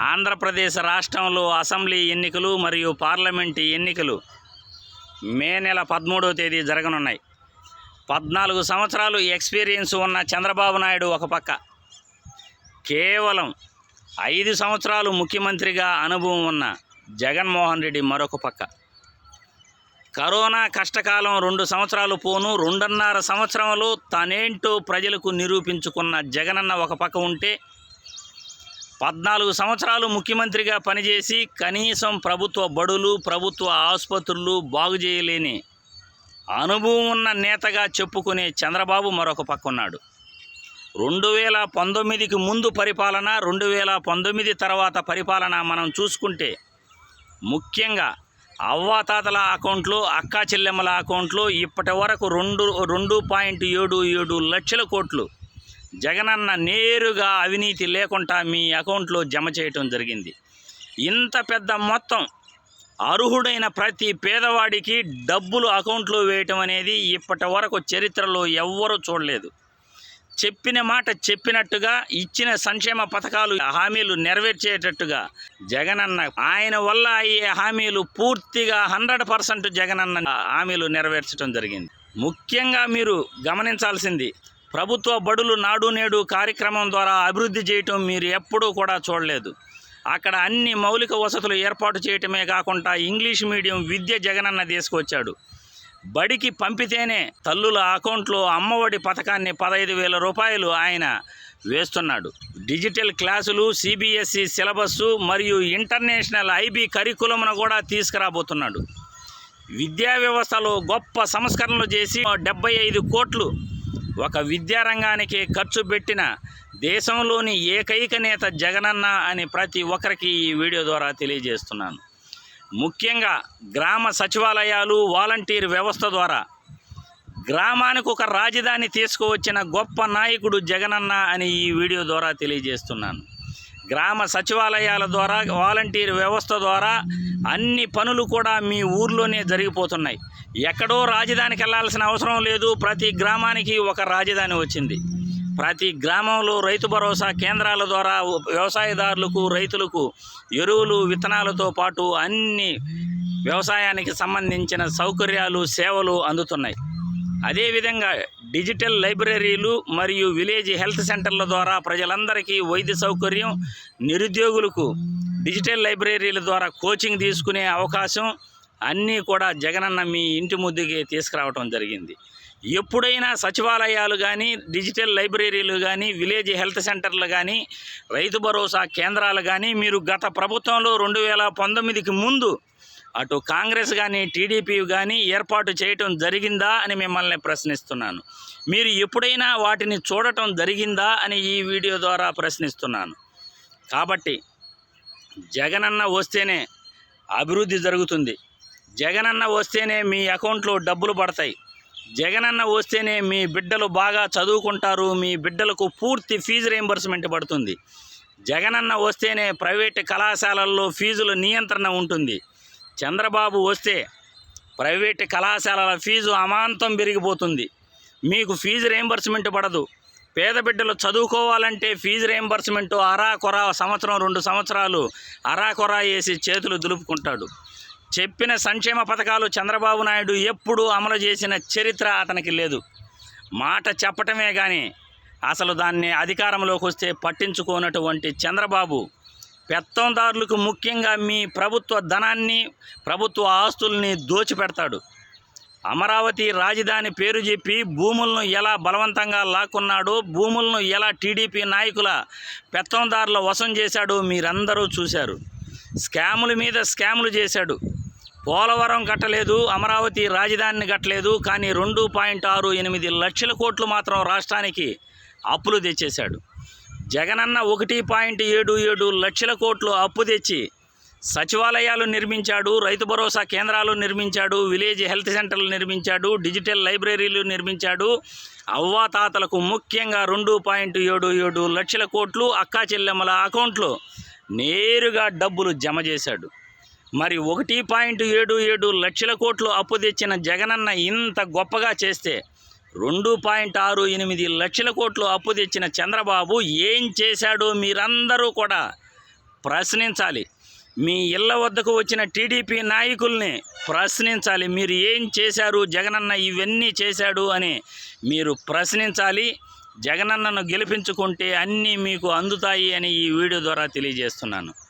ఆంధ్రప్రదేశ్ రాష్ట్రంలో అసెంబ్లీ ఎన్నికలు మరియు పార్లమెంటు ఎన్నికలు మే నెల పదమూడవ తేదీ జరగనున్నాయి. పద్నాలుగు సంవత్సరాలు ఎక్స్పీరియన్స్ ఉన్న చంద్రబాబు నాయుడు ఒక పక్క. కేవలం ఐదు సంవత్సరాలు ముఖ్యమంత్రిగా అనుభవం ఉన్న జగన్మోహన్ రెడ్డి మరొక పక్క. కరోనా కష్టకాలం రెండు సంవత్సరాలు పోను రెండున్నర సంవత్సరంలో తనేంటో ప్రజలకు నిరూపించుకున్న జగనన్న ఒక పక్క ఉంటే పద్నాలుగు సంవత్సరాలు ముఖ్యమంత్రిగా పనిచేసి కనీసం ప్రభుత్వ బడులు ప్రభుత్వ ఆసుపత్రులు బాగు చేయలేని అనుభవం ఉన్న నేతగా చెప్పుకునే చంద్రబాబు మరొక పక్కన్నాడు. రెండు వేల పంతొమ్మిదికి ముందు పరిపాలన రెండు వేల పంతొమ్మిది తర్వాత పరిపాలన మనం చూసుకుంటే ముఖ్యంగా అవ్వాతాతల అకౌంట్లో అక్కా చెల్లెమ్మల అకౌంట్లో ఇప్పటి వరకు రెండు రెండు పాయింట్ ఏడు ఏడు లక్షల కోట్లు జగనన్న నేరుగా అవినీతి లేకుండా మీ అకౌంట్లో జమ చేయటం జరిగింది. ఇంత పెద్ద మొత్తం అర్హుడైన ప్రతి పేదవాడికి డబ్బులు అకౌంట్లో వేయటం అనేది ఇప్పటి వరకు చరిత్రలో ఎవ్వరూ చూడలేదు. చెప్పిన మాట చెప్పినట్టుగా ఇచ్చిన సంక్షేమ పథకాలు హామీలు నెరవేర్చేటట్టుగా జగనన్న ఆయన వల్ల అయ్యే హామీలు పూర్తిగా హండ్రెడ్ పర్సెంట్ జగనన్న హామీలు నెరవేర్చడం జరిగింది. ముఖ్యంగా మీరు గమనించాల్సింది ప్రభుత్వ బడులు నాడు నేడు కార్యక్రమం ద్వారా అభివృద్ధి చేయటం మీరు ఎప్పుడూ కూడా చూడలేదు. అక్కడ అన్ని మౌలిక వసతులు ఏర్పాటు చేయటమే కాకుండా ఇంగ్లీష్ మీడియం విద్య జగనన్న తీసుకొచ్చాడు. బడికి పంపితేనే తల్లుల అకౌంట్లో అమ్మఒడి పథకాన్ని పదహైదు వేల రూపాయలు ఆయన వేస్తున్నాడు. డిజిటల్ క్లాసులు సిబిఎస్ఈ సిలబస్సు మరియు ఇంటర్నేషనల్ ఐబీ కరికులంను కూడా తీసుకురాబోతున్నాడు. విద్యా వ్యవస్థలో గొప్ప సంస్కరణలు చేసి డెబ్బై ఐదు కోట్లు ఒక విద్యారంగానికి ఖర్చు పెట్టిన దేశంలోని ఏకైక నేత జగనన్న అని ప్రతి ఒక్కరికి ఈ వీడియో ద్వారా తెలియజేస్తున్నాను. ముఖ్యంగా గ్రామ సచివాలయాలు వాలంటీర్ వ్యవస్థ ద్వారా గ్రామానికి ఒక రాజధాని తీసుకువచ్చిన గొప్ప నాయకుడు జగనన్న అని ఈ వీడియో ద్వారా తెలియజేస్తున్నాను. గ్రామ సచివాలయాల ద్వారా వాలంటీర్ వ్యవస్థ ద్వారా అన్ని పనులు కూడా మీ ఊర్లోనే జరిగిపోతున్నాయి. ఎక్కడో రాజధానికి వెళ్ళాల్సిన అవసరం లేదు. ప్రతి గ్రామానికి ఒక రాజధాని వచ్చింది. ప్రతి గ్రామంలో రైతు భరోసా కేంద్రాల ద్వారా వ్యవసాయదారులకు రైతులకు ఎరువులు విత్తనాలతో పాటు అన్ని వ్యవసాయానికి సంబంధించిన సౌకర్యాలు సేవలు అందుతున్నాయి. అదేవిధంగా డిజిటల్ లైబ్రరీలు మరియు విలేజ్ హెల్త్ సెంటర్ల ద్వారా ప్రజలందరికీ వైద్య సౌకర్యం నిరుద్యోగులకు డిజిటల్ లైబ్రరీల ద్వారా కోచింగ్ తీసుకునే అవకాశం అన్నీ కూడా జగనన్న మీ ఇంటి ముద్దుకి తీసుకురావటం జరిగింది. ఎప్పుడైనా సచివాలయాలు కానీ డిజిటల్ లైబ్రరీలు కానీ విలేజ్ హెల్త్ సెంటర్లు కానీ రైతు భరోసా కేంద్రాలు కానీ మీరు గత ప్రభుత్వంలో రెండు వేల పంతొమ్మిదికి ముందు అటు కాంగ్రెస్ కానీ టీడీపీ కానీ ఏర్పాటు చేయటం జరిగిందా అని మిమ్మల్ని ప్రశ్నిస్తున్నాను. మీరు ఎప్పుడైనా వాటిని చూడటం జరిగిందా అని ఈ వీడియో ద్వారా ప్రశ్నిస్తున్నాను. కాబట్టి జగనన్న వస్తేనే అభివృద్ధి జరుగుతుంది. జగనన్న వస్తేనే మీ అకౌంట్లో డబ్బులు పడతాయి. జగనన్న వస్తేనే మీ బిడ్డలు బాగా చదువుకుంటారు మీ బిడ్డలకు పూర్తి ఫీజు రీంబర్స్మెంట్ పడుతుంది. జగనన్న వస్తేనే ప్రైవేట్ కళాశాలల్లో ఫీజుల నియంత్రణ ఉంటుంది. చంద్రబాబు వస్తే ప్రైవేట్ కళాశాలల ఫీజు అమాంతం పెరిగిపోతుంది. మీకు ఫీజు రీంబర్స్మెంట్ పడదు. పేద బిడ్డలు చదువుకోవాలంటే ఫీజు రీంబర్స్మెంట్ అరా కొర సంవత్సరం రెండు సంవత్సరాలు అరా కొర వేసి చేతులు దులుపుకుంటాడు. చెప్పిన సంక్షేమ పథకాలు చంద్రబాబు నాయుడు ఎప్పుడూ అమలు చేసిన చరిత్ర అతనికి లేదు. మాట చెప్పటమే కానీ అసలు దాన్ని అధికారంలోకి వస్తే పట్టించుకోనటువంటి చంద్రబాబు పెత్తందారులకు ముఖ్యంగా మీ ప్రభుత్వ ధనాన్ని ప్రభుత్వ ఆస్తుల్ని దోచిపెడతాడు. అమరావతి రాజధాని పేరు చెప్పి భూములను ఎలా బలవంతంగా లాక్కున్నాడో భూములను ఎలా టీడీపీ నాయకుల పెత్తందారుల వశం చేశాడో మీరందరూ చూశారు. స్కాముల మీద స్కాములు చేశాడు. పోలవరం కట్టలేదు అమరావతి రాజధానిని కట్టలేదు కానీ రెండు పాయింట్ ఆరు ఎనిమిది లక్షల కోట్లు మాత్రం రాష్ట్రానికి అప్పులు తెచ్చేశాడు. జగనన్న ఒకటి పాయింట్ ఏడు ఏడు లక్షల కోట్లు అప్పు తెచ్చి సచివాలయాలు నిర్మించాడు రైతు భరోసా కేంద్రాలు నిర్మించాడు విలేజ్ హెల్త్ సెంటర్లు నిర్మించాడు డిజిటల్ లైబ్రరీలు నిర్మించాడు. అవ్వాతాతలకు ముఖ్యంగా రెండు పాయింట్ ఏడు ఏడు లక్షల కోట్లు అక్కా చెల్లెమ్మల అకౌంట్లో నేరుగా డబ్బులు జమ చేశాడు. మరి ఒకటి పాయింట్ ఏడు ఏడు లక్షల కోట్లు అప్పు తెచ్చిన జగనన్న ఇంత గొప్పగా చేస్తే రెండు పాయింట్ ఆరు ఎనిమిది లక్షల కోట్లు అప్పు తెచ్చిన చంద్రబాబు ఏం చేశాడో మీరందరూ కూడా ప్రశ్నించాలి. మీ ఇళ్ళ వద్దకు వచ్చిన టీడీపీ నాయకుల్ని ప్రశ్నించాలి. మీరు ఏం చేశారు? జగనన్న ఇవన్నీ చేశాడు అని మీరు ప్రశ్నించాలి. జగనన్నను గెలిపించుకుంటే అన్నీ మీకు అందుతాయి అని ఈ వీడియో ద్వారా తెలియజేస్తున్నాను.